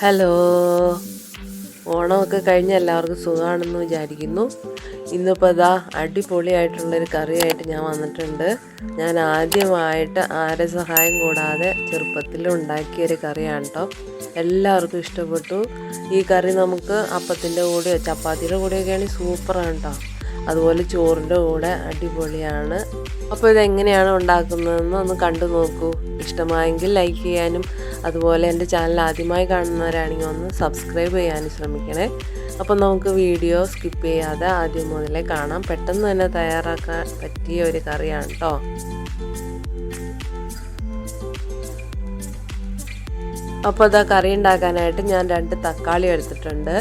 Hello. ഓണമൊക്കെ കഴിഞ്ഞ എല്ലാവർക്കും സുഖമാണെന്ന് വിചാരിക്കുന്നു. ഇന്നിപ്പോൾ ഇതാ അടിപൊളിയായിട്ടുള്ളൊരു കറിയായിട്ട് ഞാൻ വന്നിട്ടുണ്ട്. ഞാൻ ആദ്യമായിട്ട് ആരെ സഹായം കൂടാതെ ചെറുപ്പത്തിൽ ഉണ്ടാക്കിയൊരു കറിയാണ് കേട്ടോ എല്ലാവർക്കും ഇഷ്ടപ്പെട്ടു. ഈ കറി നമുക്ക് അപ്പത്തിന്റെ കൂടെയോ ചപ്പാത്തിയുടെ കൂടെയൊക്കെയാണെങ്കിൽ സൂപ്പറാണ് കേട്ടോ അതുപോലെ ചോറിന്റെ കൂടെ അടിപൊളിയാണ്. അപ്പോൾ ഇതെങ്ങനെയാണ് ഉണ്ടാക്കുന്നതെന്ന് ഒന്ന് കണ്ടു നോക്കൂ. ഇഷ്ടമായെങ്കിൽ ലൈക്ക് ചെയ്യാനും അതുപോലെ എന്റെ ചാനൽ ആദ്യമായി കാണുന്നവരാണെങ്കിൽ ഒന്ന് സബ്സ്ക്രൈബ് ചെയ്യാൻ ശ്രമിക്കണേ. അപ്പോൾ നമുക്ക് വീഡിയോ സ്കിപ്പ് ചെയ്യാതെ ആദ്യം മുതലേ കാണാം. പെട്ടെന്ന് തന്നെ തയ്യാറാക്കാൻ പറ്റിയ ഒരു കറിയാണ് കേട്ടോ അപ്പോൾ അതാ കറി ഉണ്ടാക്കാനായിട്ട് ഞാൻ രണ്ട് തക്കാളി എടുത്തിട്ടുണ്ട്.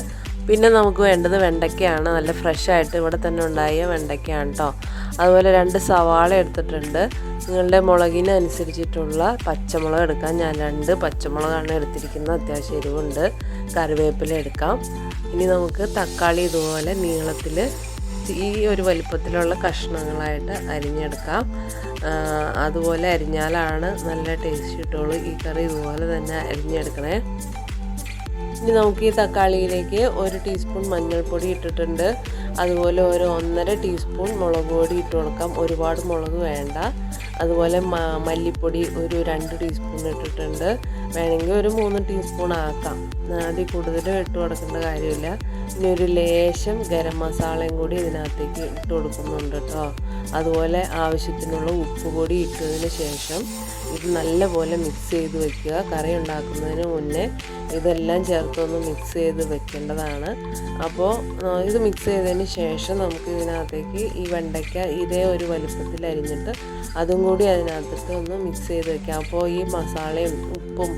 പിന്നെ നമുക്ക് വേണ്ടത് വെണ്ടയ്ക്കയാണ്. നല്ല ഫ്രഷ് ആയിട്ട് ഇവിടെ തന്നെ ഉണ്ടായ വെണ്ടയ്ക്കയാണ് കേട്ടോ അതുപോലെ രണ്ട് സവാള എടുത്തിട്ടുണ്ട്. നിങ്ങളുടെ മുളകിനനുസരിച്ചിട്ടുള്ള പച്ചമുളക് എടുക്കാം. ഞാൻ രണ്ട് പച്ചമുളകാണ് എടുത്തിരിക്കുന്നത്. അത്യാവശ്യം എരിവുണ്ട്. കറിവേപ്പില എടുക്കാം. ഇനി നമുക്ക് തക്കാളി ഇതുപോലെ നീളത്തിൽ ഈ ഒരു വലിപ്പത്തിലുള്ള കഷ്ണങ്ങളായിട്ട് അരിഞ്ഞെടുക്കാം. അതുപോലെ അരിഞ്ഞാലാണ് നല്ല ടേസ്റ്റ് കിട്ടുള്ളൂ. ഈ കറി ഇതുപോലെ തന്നെ അരിഞ്ഞെടുക്കണേ. ഇനി നമുക്ക് ഈ തക്കാളിയിലേക്ക് ഒരു ടീസ്പൂൺ മഞ്ഞൾപ്പൊടി ഇട്ടിട്ടുണ്ട്. അതുപോലെ ഒരു ഒന്നര ടീസ്പൂൺ മുളക് പൊടി ഇട്ട് കൊടുക്കാം. ഒരുപാട് മുളക് വേണ്ട. അതുപോലെ മല്ലിപ്പൊടി ഒരു രണ്ട് ടീസ്പൂൺ ഇട്ടിട്ടുണ്ട്. വേണമെങ്കിൽ ഒരു മൂന്ന് ടീസ്പൂൺ ആക്കാം. അതിൽ കൂടുതലും ഇട്ട് കൊടുക്കേണ്ട കാര്യമില്ല. ഇനി ഒരു ലേശം ഗരം മസാലയും കൂടി ഇതിനകത്തേക്ക് ഇട്ട് കൊടുക്കുന്നുണ്ട് കേട്ടോ. അതുപോലെ ആവശ്യത്തിനുള്ള ഉപ്പ് പൊടി ഇട്ടതിന് ശേഷം ഇത് നല്ലപോലെ മിക്സ് ചെയ്ത് വെക്കുക. കറി ഉണ്ടാക്കുന്നതിന് മുന്നേ ഇതെല്ലാം ചേർത്തൊന്ന് മിക്സ് ചെയ്ത് വെക്കേണ്ടതാണ്. അപ്പോൾ ഇത് മിക്സ് ചെയ്തതിന് ശേഷം നമുക്ക് ഇതിനകത്തേക്ക് ഈ വെണ്ടയ്ക്ക ഇതേ ഒരു വലുപ്പത്തിൽ അരിഞ്ഞിട്ട് അതും കൂടി അതിനകത്തിട്ട് ഒന്ന് മിക്സ് ചെയ്ത് വെക്കാം. അപ്പോൾ ഈ മസാലയും ഉപ്പും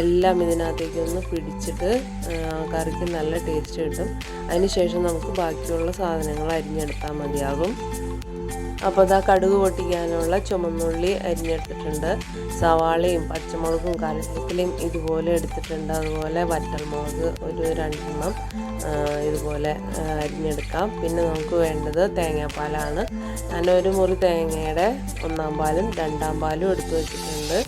എല്ലാം ഇതിനകത്തേക്ക് ഒന്ന് പിടിച്ചിട്ട് കറിക്ക് നല്ല ടേസ്റ്റ് കിട്ടും. അതിന് ശേഷം നമുക്ക് ബാക്കിയുള്ള സാധനങ്ങൾ അരിഞ്ഞെടുത്താൽ മതിയാകും. അപ്പോൾ അതാ കടുക് പൊട്ടിക്കാനുള്ള ചുമന്നുള്ളി അരിഞ്ഞെടുത്തിട്ടുണ്ട്. സവാളയും പച്ചമുളകും കറിവേപ്പിലയും ഇതുപോലെ എടുത്തിട്ടുണ്ട്. അതുപോലെ വറ്റൽമുളക് ഒരു രണ്ടെണ്ണം ഇതുപോലെ അരിഞ്ഞെടുക്കാം. പിന്നെ നമുക്ക് വേണ്ടത് തേങ്ങാപ്പാലാണ്. ഞാൻ ഒരു മുറി തേങ്ങയുടെ ഒന്നാം പാലും രണ്ടാം പാലും എടുത്തു വെച്ചിട്ടുണ്ട്.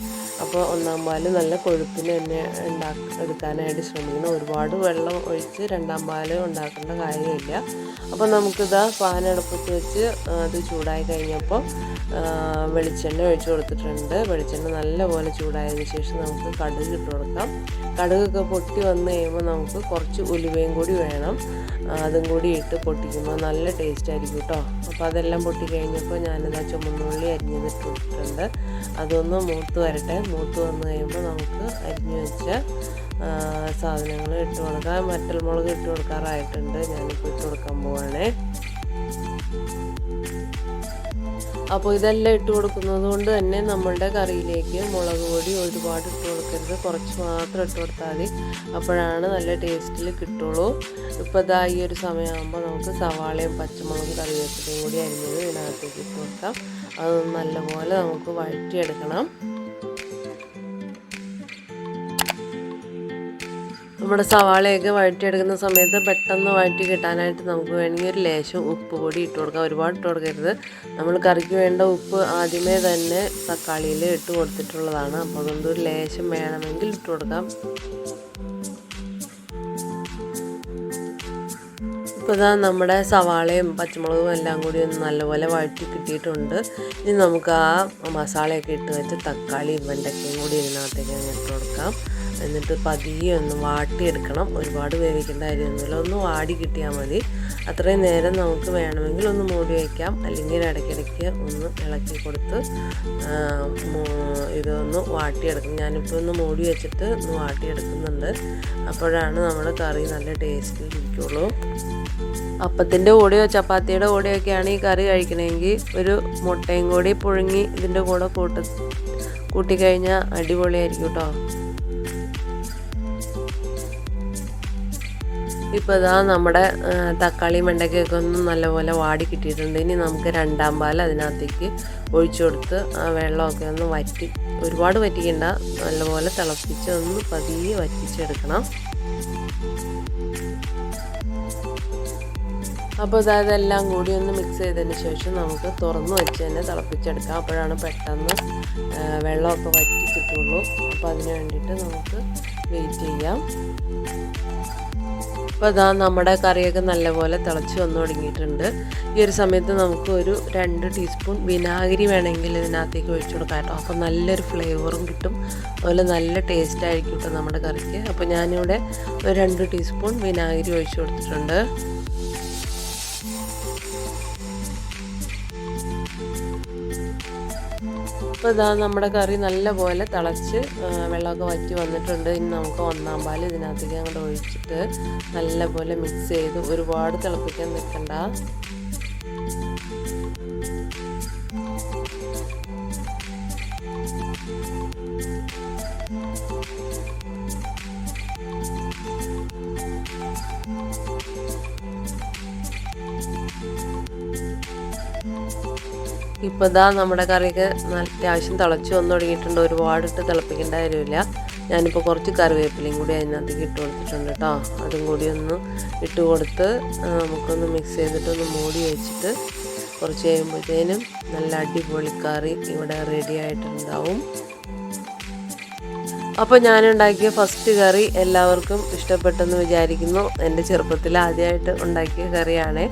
അപ്പോൾ ഒന്നാം പാൽ നല്ല കൊഴുപ്പിന് തന്നെ ഉണ്ടാക്കി എടുക്കാനായിട്ട് ശ്രമിക്കണം ഒരുപാട് വെള്ളം ഒഴിച്ച് രണ്ടാം പാൽ ഉണ്ടാക്കേണ്ട കാര്യമില്ല. അപ്പോൾ നമുക്കിതാ പാനടുപ്പത്ത് വെച്ച് അത് ചൂടായി കഴിഞ്ഞപ്പോൾ വെളിച്ചെണ്ണ ഒഴിച്ച് കൊടുത്തിട്ടുണ്ട്. വെളിച്ചെണ്ണ നല്ലപോലെ ചൂടായതിനു ശേഷം നമുക്ക് കടുക് ഇട്ട് കൊടുക്കാം. കടുകൊക്കെ പൊട്ടി വന്നു കഴിയുമ്പോൾ നമുക്ക് കുറച്ച് ഉലുവയും കൂടി വേണം. അതും കൂടി ഇട്ട് പൊട്ടിക്കുമ്പോൾ നല്ല ടേസ്റ്റ് ആയിരിക്കും കേട്ടോ. അപ്പോൾ അതെല്ലാം പൊട്ടി കഴിഞ്ഞപ്പോൾ ഞാനിതാ ചുമന്നുള്ളി അരിഞ്ഞിട്ടിട്ടുണ്ട് അതൊന്ന് മൂത്ത് വരട്ടെ. മൂത്ത് വന്നു കഴിയുമ്പോൾ നമുക്ക് അരിഞ്ഞു വെച്ച സാധനങ്ങൾ ഇട്ട് കൊടുക്കാം. മറ്റൽ മുളക് ഇട്ട് കൊടുക്കാറായിട്ടുണ്ട്. ഞാനിപ്പോൾ ഇട്ട് കൊടുക്കാൻ പോവാണേ. അപ്പോൾ ഇതെല്ലാം ഇട്ട് കൊടുക്കുന്നത് കൊണ്ട് തന്നെ നമ്മളുടെ കറിയിലേക്ക് മുളക് പൊടി ഒരുപാട് ഇട്ട് കൊടുക്കരുത്. കുറച്ച് മാത്രം ഇട്ട് കൊടുത്താൽ മതി. അപ്പോഴാണ് നല്ല ടേസ്റ്റിൽ കിട്ടുള്ളൂ. ഇപ്പോൾ ഇതാ ഈ ഒരു സമയമാകുമ്പോൾ നമുക്ക് സവാളയും പച്ചമുളകും കറിവേപ്പിലയും കൂടി അരിഞ്ഞത് ഇതിനകത്തേക്ക് ഇട്ട് കൊടുക്കാം. അത് നല്ലപോലെ നമുക്ക് വഴറ്റിയെടുക്കണം. നമ്മുടെ സവാളയൊക്കെ വഴറ്റിയെടുക്കുന്ന സമയത്ത് പെട്ടെന്ന് വഴറ്റി കിട്ടാനായിട്ട് നമുക്ക് വേണമെങ്കിൽ ഒരു ലേശം ഉപ്പ് കൂടി ഇട്ട് കൊടുക്കാം. ഒരുപാട് ഇട്ട് കൊടുക്കരുത്. നമ്മൾ കറിക്ക് വേണ്ട ഉപ്പ് ആദ്യമേ തന്നെ തക്കാളിയിൽ ഇട്ട് കൊടുത്തിട്ടുള്ളതാണ്. അപ്പോൾ അതുകൊണ്ട് ഒരു ലേശം വേണമെങ്കിൽ ഇട്ട് കൊടുക്കാം. ഇപ്പോൾ ഇതാ നമ്മുടെ സവാളയും പച്ചമുളകും എല്ലാം കൂടി ഒന്ന് നല്ലപോലെ വഴറ്റി കിട്ടിയിട്ടുണ്ട്. ഇനി നമുക്ക് ആ മസാലയൊക്കെ ഇട്ട് വെച്ച് തക്കാളിയും വെണ്ടയ്ക്കയും കൂടി ഇതിനകത്തേക്ക് ഇട്ട് കൊടുക്കാം. എന്നിട്ട് പതിയെ ഒന്ന് വാട്ടിയെടുക്കണം. ഒരുപാട് വേവിക്കേണ്ട കാര്യമൊന്നുമില്ല. ഒന്ന് വാടി കിട്ടിയാൽ മതി. അത്രയും നേരം നമുക്ക് വേണമെങ്കിൽ ഒന്ന് മൂടി വയ്ക്കാം അല്ലെങ്കിൽ ഇടയ്ക്കിടയ്ക്ക് ഒന്ന് ഇളക്കി കൊടുത്ത് ഇതൊന്ന് വാട്ടിയെടുക്കും. ഞാനിപ്പോൾ ഒന്ന് മൂടി വെച്ചിട്ട് ഒന്ന് വാട്ടിയെടുക്കുന്നുണ്ട്. അപ്പോഴാണ് നമ്മുടെ കറി നല്ല ടേസ്റ്റിൽ ഇരിക്കുള്ളൂ. അപ്പത്തിന്റെ കൂടെയോ ചപ്പാത്തിയുടെ കൂടെയൊക്കെയാണ് ഈ കറി കഴിക്കണമെങ്കിൽ ഒരു മുട്ടയും കൂടി പുഴുങ്ങി ഇതിന്റെ കൂടെ കൂട്ട കൂട്ടിക്കഴിഞ്ഞാൽ അടിപൊളിയായിരിക്കും കേട്ടോ ഇപ്പോൾ ഇതാ നമ്മുടെ തക്കാളി വെണ്ടയ്ക്കൊക്കെ ഒന്ന് നല്ലപോലെ വാടി കിട്ടിയിട്ടുണ്ട്. ഇനി നമുക്ക് രണ്ടാം പാൽ അതിനകത്തേക്ക് ഒഴിച്ചു കൊടുത്ത് ആ വെള്ളമൊക്കെ ഒന്ന് വറ്റി ഒരുപാട് വറ്റിക്കണ്ട നല്ലപോലെ തിളപ്പിച്ച് ഒന്ന് പതിയെ വറ്റിച്ചെടുക്കണം. അപ്പോൾ അതായത് എല്ലാം കൂടി ഒന്ന് മിക്സ് ചെയ്തതിന് ശേഷം നമുക്ക് തുറന്ന് വെച്ച് തന്നെ തിളപ്പിച്ചെടുക്കാം. അപ്പോഴാണ് പെട്ടെന്ന് വെള്ളമൊക്കെ വറ്റി കിട്ടുള്ളൂ. അപ്പോൾ അതിന് വേണ്ടിയിട്ട് നമുക്ക് വെയിറ്റ് ചെയ്യാം. അപ്പോൾ അതാ നമ്മുടെ കറിയൊക്കെ നല്ലപോലെ തിളച്ച് വന്നു തുടങ്ങിയിട്ടുണ്ട്. ഈ ഒരു സമയത്ത് നമുക്ക് ഒരു രണ്ട് ടീസ്പൂൺ വിനാഗിരി വേണമെങ്കിൽ ഇതിനകത്തേക്ക് ഒഴിച്ചു കൊടുക്കാം കേട്ടോ. അപ്പോൾ നല്ലൊരു ഫ്ലേവറും കിട്ടും. അതുപോലെ നല്ല ടേസ്റ്റ് ആയിരിക്കും കേട്ടോ നമ്മുടെ കറിക്ക്. അപ്പോൾ ഞാനിവിടെ ഒരു രണ്ട് ടീസ്പൂൺ വിനാഗിരി ഒഴിച്ചു കൊടുത്തിട്ടുണ്ട്. അപ്പോൾ ഇതാ നമ്മുടെ കറി നല്ലപോലെ തിളച്ച് വെള്ളമൊക്കെ വറ്റി വന്നിട്ടുണ്ട്. ഇനി നമുക്ക് ഒന്നാം പാൽ ഇതിനകത്തേക്ക് അങ്ങോട്ട് ഒഴിച്ചിട്ട് നല്ലപോലെ മിക്സ് ചെയ്ത് ഒരുപാട് തിളപ്പിക്കാൻ നിൽക്കണ്ട. ഇപ്പോൾ ഇതാ നമ്മുടെ കറിക്ക് നല്ല അത്യാവശ്യം തിളച്ച് വന്നു തുടങ്ങിയിട്ടുണ്ട്. ഒരുപാടിട്ട് തിളപ്പിക്കേണ്ട കാര്യമില്ല. ഞാനിപ്പോൾ കുറച്ച് കറിവേപ്പിലയും കൂടി അതിനകത്തേക്ക് ഇട്ട് കൊടുത്തിട്ടുണ്ട് കേട്ടോ അതും കൂടി ഒന്ന് ഇട്ട് കൊടുത്ത് നമുക്കൊന്ന് മിക്സ് ചെയ്തിട്ട് ഒന്ന് മൂടി വെച്ചിട്ട് കുറച്ച് കഴിയുമ്പോഴത്തേനും നല്ല അടിപൊളി കറി ഇവിടെ റെഡി ആയിട്ടുണ്ടാവും. അപ്പോൾ ഞാനുണ്ടാക്കിയ ഫസ്റ്റ് കറി എല്ലാവർക്കും ഇഷ്ടപ്പെട്ടെന്ന് വിചാരിക്കുന്നു. എന്റെ ചെറുപ്പത്തിൽ ആദ്യമായിട്ട് ഉണ്ടാക്കിയ കറിയാണ്.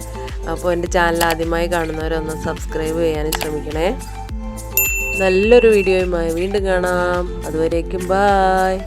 അപ്പോൾ എന്റെ ചാനൽ ആദ്യമായി കാണുന്നവരൊന്ന് സബ്സ്ക്രൈബ് ചെയ്യാനും ശ്രമിക്കണേ. നല്ലൊരു വീഡിയോയുമായി വീണ്ടും കാണാം. അതുവരേക്കും ബായ്